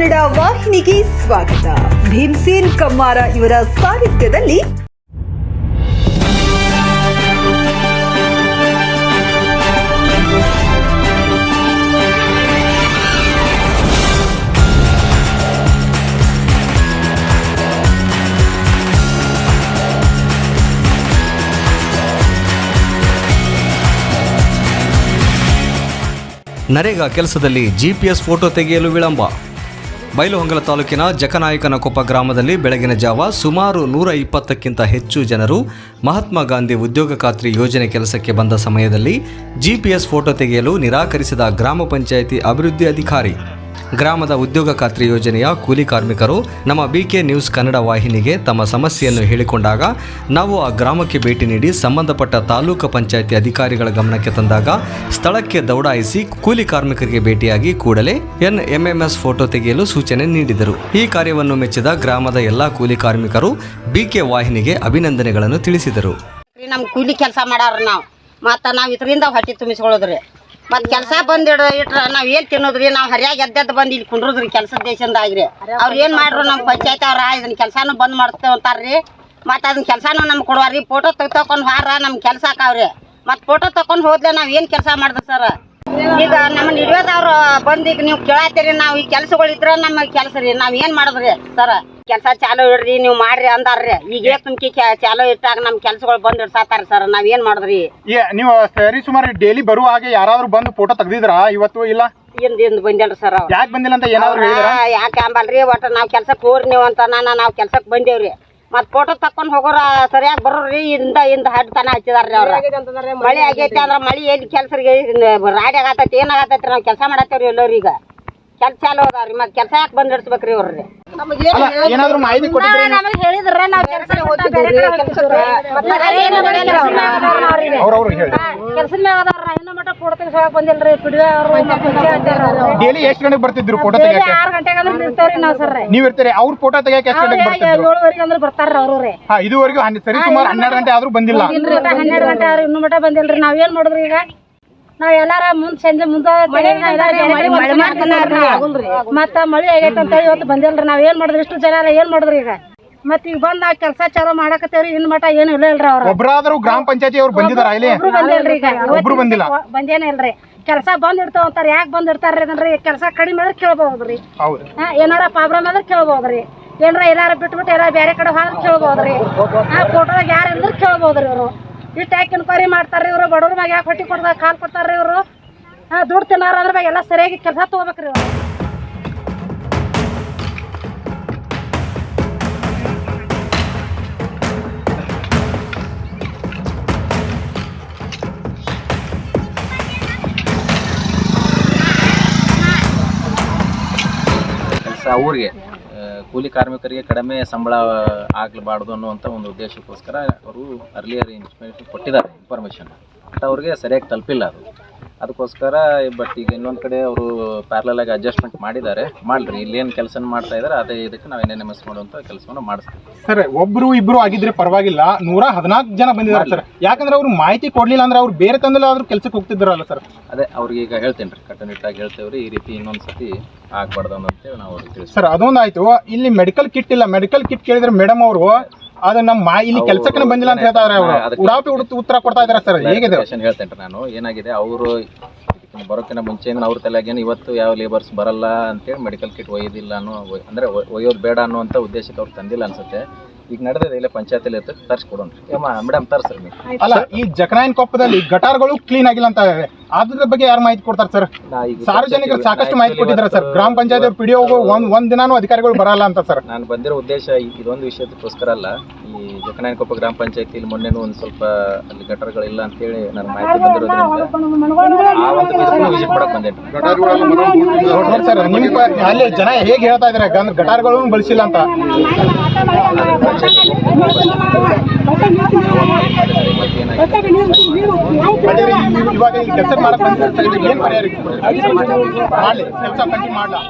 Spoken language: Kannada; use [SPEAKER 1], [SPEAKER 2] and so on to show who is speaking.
[SPEAKER 1] ಕನ್ನಡ ವಾಹಿನಿಗೆ ಸ್ವಾಗತ. ಭೀಮಸೇನ್ ಕಮ್ಮಾರ ಇವರ ಸಾಹಿತ್ಯದಲ್ಲಿ
[SPEAKER 2] ನರೇಗಾ ಕೆಲಸದಲ್ಲಿ ಜಿಪಿಎಸ್ ಫೋಟೋ ತೆಗೆಯಲು ವಿಳಂಬ. ಬೈಲುಹೊಂಗಲ ತಾಲೂಕಿನ ಜಕನಾಯಕನಕೊಪ್ಪ ಗ್ರಾಮದಲ್ಲಿ ಬೆಳಗಿನ ಜಾವ ಸುಮಾರು ನೂರ ಇಪ್ಪತ್ತಕ್ಕಿಂತ ಹೆಚ್ಚು ಜನರು ಮಹಾತ್ಮ ಗಾಂಧಿ ಉದ್ಯೋಗ ಖಾತ್ರಿ ಯೋಜನೆ ಕೆಲಸಕ್ಕೆ ಬಂದ ಸಮಯದಲ್ಲಿ ಜಿಪಿಎಸ್ ಫೋಟೋ ತೆಗೆಯಲು ನಿರಾಕರಿಸಿದ ಗ್ರಾಮ ಪಂಚಾಯಿತಿ ಅಭಿವೃದ್ಧಿ ಅಧಿಕಾರಿ ಗ್ರಾಮದ ಉದ್ಯೋಗ ಖಾತ್ರಿ ಯೋಜನೆಯ ಕೂಲಿ ಕಾರ್ಮಿಕರು ನಮ್ಮ ಬಿ ಕೆ ನ್ಯೂಸ್ ಕನ್ನಡ ವಾಹಿನಿಗೆ ತಮ್ಮ ಸಮಸ್ಯೆಯನ್ನು ಹೇಳಿಕೊಂಡಾಗ, ನಾವು ಆ ಗ್ರಾಮಕ್ಕೆ ಭೇಟಿ ನೀಡಿ ಸಂಬಂಧಪಟ್ಟ ತಾಲೂಕು ಪಂಚಾಯಿತಿ ಅಧಿಕಾರಿಗಳ ಗಮನಕ್ಕೆ ತಂದಾಗ ಸ್ಥಳಕ್ಕೆ ದೌಡಾಯಿಸಿ ಕೂಲಿ ಕಾರ್ಮಿಕರಿಗೆ ಭೇಟಿಯಾಗಿ ಕೂಡಲೇ ಎನ್ ಎಂಎಂಎಸ್ ಫೋಟೋ ತೆಗೆಯಲು ಸೂಚನೆ ನೀಡಿದರು. ಈ ಕಾರ್ಯವನ್ನು ಮೆಚ್ಚಿದ ಗ್ರಾಮದ ಎಲ್ಲಾ ಕೂಲಿ ಕಾರ್ಮಿಕರು ಬಿಕೆ ವಾಹಿನಿಗೆ ಅಭಿನಂದನೆಗಳನ್ನು ತಿಳಿಸಿದರು.
[SPEAKER 3] ನಮ್ಮ ನಮ್ ಕೂಲಿ ಕೆಲಸ ಮಾಡಾರ ನಾವು. ಮತ್ತು ನಾವು ಇದರಿಂದ ಹೊಟ್ಟೆ ತುಂಬಿಸ್ಕೊಳ್ಳೋದ್ರಿ. ಮತ್ತು ಕೆಲಸ ಬಂದ್ ಇಟ್ರ ನಾವ್ ಏನ್ ತಿನ್ನೋದ್ರಿ? ನಾವು ಹರಿಯಾಗಿ ಎದ್ದೆದ್ದು ಬಂದ್ ಇಲ್ಲಿ ಕುಂಡ್ರದ್ರಿ ಕೆಲಸದ ದೇಶದಾಗ್ರಿ ಅವ್ರ ಏನ್ ಮಾಡ್ರು ನಮ್ ಪಂಚಾಯತ್ ಅವ್ರ ಇದನ್ನ ಕೆಲಸನೂ ಬಂದ್ ಮಾಡಿಸ್ತೇವೆ ಅಂತಾರ್ರಿ. ಮತ್ತು ಅದನ್ನ ಕೆಲಸನೂ ನಮ್ಗೆ ಕೊಡುವಾರ್ರಿ. ಫೋಟೋ ತೆಗ್ ತಕೊಂಡ್ ಹಾರ ನಮ್ ಕೆಲಸ ಆಕಾವ್ರಿ ಮತ್ತು ಫೋಟೋ ತಕೊಂಡ್ ಹೋದ್ಲೆ ನಾವ್ ಏನ್ ಕೆಲಸ ಮಾಡ್ದೆ ಸರ್? ಈಗ ನಮ್ಮ ನಿಡ್ವೇದವ್ರು ಬಂದ್ ಈಗ ನೀವು ಕೇಳತ್ತೀರಿ ನಾವು ಈ ಕೆಲಸಗಳು ಇದ್ರ ನಮ್ಮ ಕೆಲಸ ರೀ ನಾವ್ ಏನ್ ಮಾಡಿದ್ರಿ ಸರ್? ಕೆಲಸ ಚಾಲೋ ಇಡ್ರಿ ನೀವು ಮಾಡ್ರಿ ಅಂದಾರ್ರಿ. ಈಗ ಏ ತುಮ್ಕಿ ಚಾಲು ಇಟ್ಟಾಗ ನಮ್ಮ ಕೆಲ್ಸಗಳು ಬಂದ್ ಇಡ್ಸಾತಾರ ಸರ್ ನಾವ್ ಏನ್ ಮಾಡಿದ್ರಿ?
[SPEAKER 4] ಏ ನೀವು ಸರಿ ಸುಮಾರು ಡೈಲಿ ಬರುವ ಹಾಗೆ ಯಾರಾದ್ರೂ ಬಂದು ಫೋಟೋ ತೆಗ್ದಿದ್ರ ಇವತ್ತು ಇಲ್ಲ?
[SPEAKER 3] ಇಂದ ಇಂದ ಬಂದೇನ್ರಿ ಸರ್
[SPEAKER 4] ಯಾಕೆ ಬಂದಿಲ್ಲ ಅಂತ ಏನಾದ್ರು
[SPEAKER 3] ಯಾಕೆ ಅಂಬಲ್ರಿ ಒಟ್ಟು ನಾವು ಕೆಲ್ಸಕ್ಕೆ ಹೋಗ್ರಿ ನೀವು ಅಂತ ನಾನು ನಾವು ಕೆಲ್ಸಕ್ಕೆ ಬಂದೇವ್ರಿ. ಮತ್ ಫೋಟೋ ತಕೊಂಡ್ ಹೋಗೋರ ಸರಿಯಾಗಿ ಬರೋರಿ ಇಂದ ಇಂದ ಹಡ್ತನ ಹಚ್ಚಿದಾರ್ರಿ ಅವ್ರ. ಮಳಿ ಆಗೈತಿ ಅಂದ್ರ ಮಳಿ ಏನ್ ಕೆಲ್ಸರಿಗೆ ರಾಡಿ ಆಗತೈತಿ ಏನ್ ಆಗತೈತಿ ನಾವ್ ಕೆಲಸ ಮಾಡತ್ತೇವ್ರಿ ಎಲ್ಲರೂ ಈಗ. ಕೆಲ್ಸ ಚಾಲು ಅದಾವ್ರಿ ಮತ್ ಕೆಲಸ ಯಾಕೆ ಬಂದ್ ಇಡ್ಸ್ಬೇಕ್ರಿ ಅವ್ರಿ
[SPEAKER 4] ಅಲ್ಲ ಏನಾದ್ರು ಮಾಹಿತಿ ಕೊಟ್ಟಿದ್ರಿ?
[SPEAKER 3] ನಮಗೆ ಹೇಳಿದ್ರ ನಾವ್ ಕೆಲಸ
[SPEAKER 5] ಕೆಲ್ಸದ ಮ್ಯಾಗ ಇನ್ನೂ ಮಟ್ಟ ಫೋಟೋ ತೆಗಿಸೋಕೆ ರೀ ಪಿಡಿವೆ ಅವರು
[SPEAKER 4] ಡೈಲಿ ಎಷ್ಟು ಗಂಟೆಗೆ ಬರ್ತಿದ್ರು ಫೋಟೋ ತೆಗಿಯಕ್ಕೆ?
[SPEAKER 5] ಆರು ಗಂಟೆಗೆ ಅಂದ್ರೆ ನಿಲ್ತೇವ್ರಿ ನಾವು ಸರ್
[SPEAKER 4] ನೀವ್ ಇರ್ತೀರಿ ಅವ್ರ ಫೋಟೋ ತೆಗಿಯಕ್ಕೆ ಎಷ್ಟು ಗಂಟೆಗೆ ಬರ್ತಿದ್ರು?
[SPEAKER 5] ಏಳುವರೆಗೆ ಅಂದ್ರೆ ಬರ್ತಾರ ಅವರು ರೀ
[SPEAKER 4] ಹಾ ಇದುವರೆಗೂ ಹನ್ನೆ- ಸರಿ ಸುಮಾರು ಹನ್ನೆರಡು ಗಂಟೆ ಆದ್ರೂ ಬಂದಿಲ್ಲ.
[SPEAKER 5] ಇಲ್ರಿ ಹನ್ನೆರಡು ಗಂಟೆ ಆದ್ರೆ ಇನ್ನೂ ಮಟ್ಟ ಬಂದಿಲ್ರಿ. ನಾವ್ ಏನ್ ಮಾಡಿದ್ರಿ ಈಗ? ನಾವ್ ಎಲ್ಲಾರ ಮುಂದ್ ಸಂಜೆ ಮುಂದೆ ಮತ್ತ ಮಳಿ ಆಗೈತೆ ಅಂತ ಇವತ್ತು ಬಂದಿಲ್ರಿ. ನಾವ್ ಏನ್ ಮಾಡಿದ್ರಿ? ಇಷ್ಟು ಜನ ಏನ್ ಮಾಡಿದ್ರಿ ಈಗ? ಮತ್ ಈಗ ಬಂದ್ ಆ ಕೆಲಸ ಚಾಲೂ ಮಾಡಕತ್ತೇವ್ರಿ ಇನ್ ಮಟ್ಟ ಏನು ಇಲ್ಲ ಇಲ್ರಿ ಅವ್ರ.
[SPEAKER 4] ಒಬ್ರಾದ್ರೂ ಗ್ರಾಮ ಪಂಚಾಯತಿ ಅವ್ರು ಬಂದಿದಾರ ಇಲ್ಲಿ?
[SPEAKER 5] ಒಬ್ರು ಬಂದಿಲ್ರಿ ಈಗ.
[SPEAKER 4] ಒಬ್ರು ಬಂದಿಲ್ಲ?
[SPEAKER 5] ಬಂದೇನ ಇಲ್ರಿ. ಕೆಲಸ ಬಂದ್ ಇಡ್ತಾವ ಅಂತಾರ ಯಾಕೆ ಬಂದ್ ಇಡ್ತಾರ್ರಿ ಅದನ್ರಿ ಕೆಲಸ ಕಡಿಮೆ ಆದ್ರೆ ಕೇಳ್ಬಹುದ್ರಿ
[SPEAKER 4] ಹೌದು.
[SPEAKER 5] ಹಾ, ಏನಾರ ಪ್ರಾಬ್ಲಮ್ ಆದ್ರೆ ಕೇಳ್ಬಹುದ್ರಿ ಏನಾರ ಎಲ್ಲಾರ ಬಿಟ್ಬಿಟ್ಟು ಎಲ್ಲಾರ ಬೇರೆ ಕಡೆ ಹೋದ್ರೆ ಕೇಳ್ಬಹುದ್ರಿ ಆ ಫೋಟೋದಾಗ ಯಾರು ಇಲ್ದ್ರೆ ಕೇಳ್ಬಹುದ್ರಿ ಇವರು. ಇಷ್ಟ ಯಾಕೆ ಇನ್ಕ್ವೈರಿ ಮಾಡ್ತಾರ್ರಿ ಇವರು? ಬಡವ್ರ ಮ್ಯಾಗ ಯಾಕೆ ಹೊಟ್ಟಿ ಕೊಡ್ದಾಗ ಕಾಲ್ ಕೊಡ್ತಾರ್ರಿ ಇವರು? ಹಾ ದುಡ್ಡು ತಿನ್ನಾರ ಅದ್ರ ಮ್ಯಾಗ ಎಲ್ಲ ಸರಿಯಾಗಿ ಕೆಲಸ ತಗೋಬೇಕ್ರಿ ಇವ್ರು.
[SPEAKER 6] ಅವ್ರಿಗೆ ಕೂಲಿ ಕಾರ್ಮಿಕರಿಗೆ ಕಡಿಮೆ ಸಂಬಳ ಆಗಲಬಾರ್ದು ಅನ್ನುವಂಥ ಒಂದು ಉದ್ದೇಶಕ್ಕೋಸ್ಕರ ಅವರು ಅರ್ಲಿಯರ್ ಇನ್ಫಾರ್ಮೇಷನ್ ಕೊಟ್ಟಿದ್ದಾರೆ ಇನ್ಫಾರ್ಮೇಷನ್ ಬಟ್ ಅವ್ರಿಗೆ ಸರಿಯಾಗಿ ತಲುಪಿಲ್ಲ ಅದು. ಅದಕ್ಕೋಸ್ಕರ ಬಟ್ ಈಗ ಇನ್ನೊಂದು ಕಡೆ ಅವರು ಪ್ಯಾರಲಲ್ ಆಗಿ ಅಡ್ಜಸ್ಟ್ಮೆಂಟ್ ಮಾಡಿದ್ದಾರೆ. ಮಾಡ್ರಿ ಇಲ್ಲೇನು ಕೆಲಸ ಮಾಡ್ತಾ ಇದ್ದಾರೆ ಅದೇ ಇದಕ್ಕೆ ನಾವು ಎನ್ ಎನ್ ಎಂ ಎಸ್ ಮಾಡುವಂಥ ಕೆಲಸವನ್ನು ಮಾಡಿಸ್ತೀವಿ.
[SPEAKER 4] ಸರ್ ಒಬ್ರು ಇಬ್ರು ಆಗಿದ್ರೆ ಪರವಾಗಿಲ್ಲ ನೂರ ಹದಿನಾಲ್ಕು ಜನ ಬಂದಿದ್ದಾರೆ ಸರ್ ಯಾಕಂದ್ರೆ ಅವ್ರು ಮಾಹಿತಿ ಕೊಡ್ಲಿಲ್ಲ ಅಂದ್ರೆ ಅವ್ರು ಬೇರೆ ತಂದಲ್ಲ ಆದ್ರೂ ಕೆಲ್ಸಕ್ಕೆ ಹೋಗ್ತಿದ್ರಲ್ಲ ಸರ್
[SPEAKER 6] ಅದೇ ಅವ್ರಿಗೆ ಈಗ ಹೇಳ್ತೇನೆ ರೀ ಕಟ್ಟುನಿಟ್ಟಾಗಿ ಹೇಳ್ತೇವೆ ರೀ ಈ ರೀತಿ ಇನ್ನೊಂದು ಸತಿ ಆಗ್ಬಾರ್ದು ಅಂತೇಳಿ ನಾವು ಅವ್ರಿಗೆ ತಿಳಿಸ್ತೀವಿ.
[SPEAKER 4] ಸರ್ ಅದೊಂದಾಯ್ತು ಇಲ್ಲಿ ಮೆಡಿಕಲ್ ಕಿಟ್ ಇಲ್ಲ. ಮೆಡಿಕಲ್ ಕಿಟ್ ಕೇಳಿದ್ರೆ ಮೇಡಮ್ ಅವರು ಅದು ನಮ್ಮ ಮಾ ಇಲ್ಲಿ ಕೆಲ್ಸಕ್ಕೆ ಬಂದಿಲ್ಲ ಅಂತ ಹೇಳ್ತಾ ಇದಾರೆ ಅವರು ಉಡಾಪಿ ಉಡುತ್ತು ಉತ್ತರ ಕೊಡ್ತಾ ಇದಾರೆ ಸರ್ ಹೇಗಿದೆ?
[SPEAKER 6] ಹೇಳ್ತೇನೆ ನಾನು. ಏನಾಗಿದೆ ಅವರು ಬರೋಕ್ಕಿಂತ ಮುಂಚೆಯಿಂದ ಅವ್ರ ತಲೆಗೇನು ಇವತ್ತು ಯಾವ ಲೇಬರ್ಸ್ ಬರಲ್ಲ ಅಂತೇಳಿ ಮೆಡಿಕಲ್ ಕಿಟ್ ಒಯ್ಯೋದಿಲ್ಲ ಅನ್ನೋ ಅಂದ್ರೆ ಒಯ್- ಒಯ್ಯೋದು ಬೇಡ ಅನ್ನುವಂಥ ಉದ್ದೇಶಕ್ಕೆ ಅವ್ರು ತಂದಿಲ್ಲ ಅನ್ಸುತ್ತೆ. ಈಗ ನಡೆದಿದೆ ಇಲ್ಲೇ ಪಂಚಾಯತಿಲಿ ಇರ್ತದೆ ತರಿಸ್ಕೊಡೋಣ. ಮೇಡಮ್ ತರ್ಸ್ರಿ ನೀವು.
[SPEAKER 4] ಅಲ್ಲ ಈ ಜಕನಾಯನ್ ಕೊಪ್ಪದಲ್ಲಿ ಗಟಾರ್ಗಳು ಕ್ಲೀನ್ ಆಗಿಲ್ಲ ಅಂತ ಇದೆ ಅದ್ರ ಬಗ್ಗೆ ಯಾರು ಮಾಹಿತಿ ಕೊಡ್ತಾರೆ ಸರ್?
[SPEAKER 6] ನಾ ಈಗ
[SPEAKER 4] ಸಾರ್ವಜನಿಕರು ಸಾಕಷ್ಟು ಮಾಹಿತಿ ಕೊಟ್ಟಿದ್ದಾರೆ ಸರ್. ಗ್ರಾಮ ಪಂಚಾಯತ್ ಅವ್ರು ಪಿ ಒಂದ್ ಒಂದ್ ದಿನಾನು ಅಧಿಕಾರಿಗಳು ಬರಲ್ಲ ಅಂತ ಸರ್.
[SPEAKER 6] ನಾನು ಬಂದಿರೋ ಉದ್ದೇಶ ಈ- ಇದೊಂದು ವಿಷಯದಕ್ಕೋಸ್ಕರ ಅಲ್ಲ. ಈ ಜಕನಾಯನಕೊಪ್ಪ ಗ್ರಾಮ ಪಂಚಾಯತಿಲಿ ಮೊನ್ನೆನೂ ಒಂದು ಸ್ವಲ್ಪ ಅಲ್ಲಿ ಗಟರ್ಗಳಿಲ್ಲ ಅಂತೇಳಿ ನಾನು ಮಾಹಿತಿ ಬಂದಿರೋದ್ರಿಂದ ಆ ಒಂದು ವಿಸಿಟ್ ಮಾಡಕ್ ಬಂದೇನೆ
[SPEAKER 4] ನೋಡ್ರಿ ಸರ್ ನಿಮ್ಗೆ ಅಲ್ಲಿ ಜನ ಹೇಗೆ ಹೇಳ್ತಾ ಇದಾರೆ? ಗಟಾರ್ಗಳನ್ನು ಗಟಾರ್ಗಳು ಬಳಸಿಲ್ಲ ಅಂತ. ಇವಾಗ ಈ ಕೆಲಸ ಮಾಡಕ್ ಬಂದ್ರೆ ಸರ್ ಇದಕ್ಕೆ ಏನ್ ಪರಿಹಾರ ಮಾಡ್ಲಿ ಕೆಲಸ ಕಟ್ಟಿ ಮಾಡ್ಲಾ?